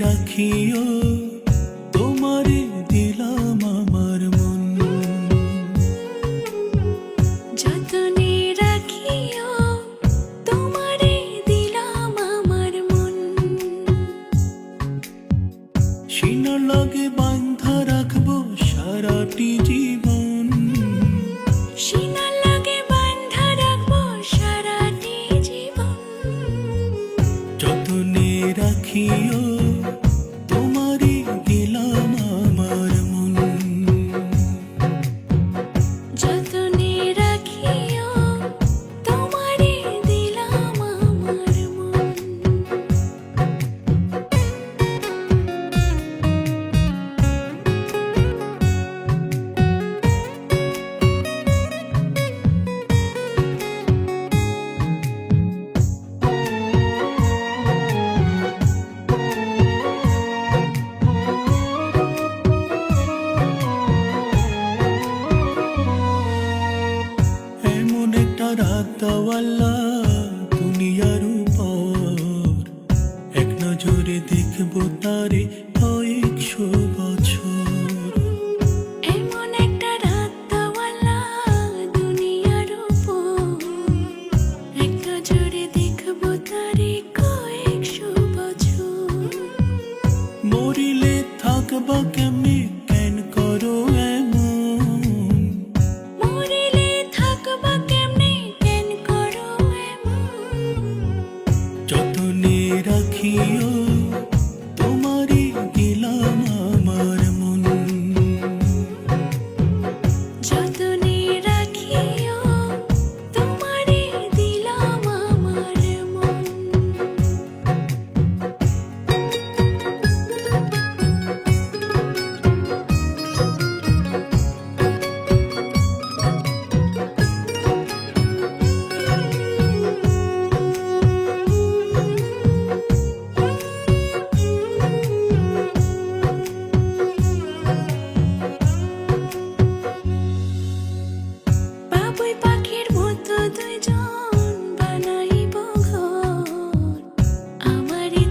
রাখিও সারাটি জীবন। সিনা লাগে বান্ধা রাখব সারাটি জীবন। যতনে রাখিও রাত দুনিয়ার উপর। এক নজরে দেখব তারে কয়েকশো বছর। এমন একটা রাত তাওয়ালা দুনিয়ার উপর। এক নজরে দেখব তারে কয়েকশো বছর। মরিলে থাকবা কেন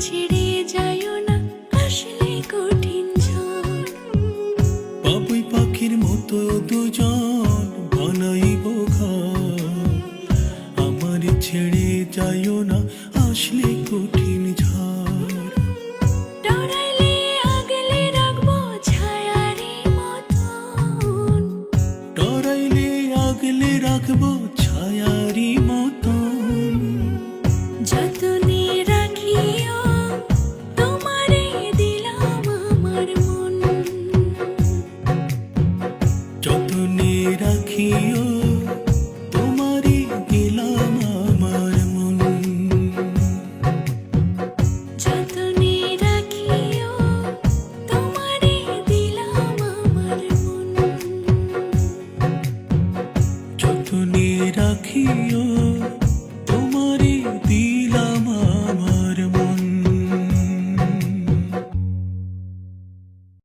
ছেড়ে না, আসলে কঠিন ঝড় বাবুই পাখির মতো দুজন আমার ছেড়ে যাইও না, আসলে কঠিন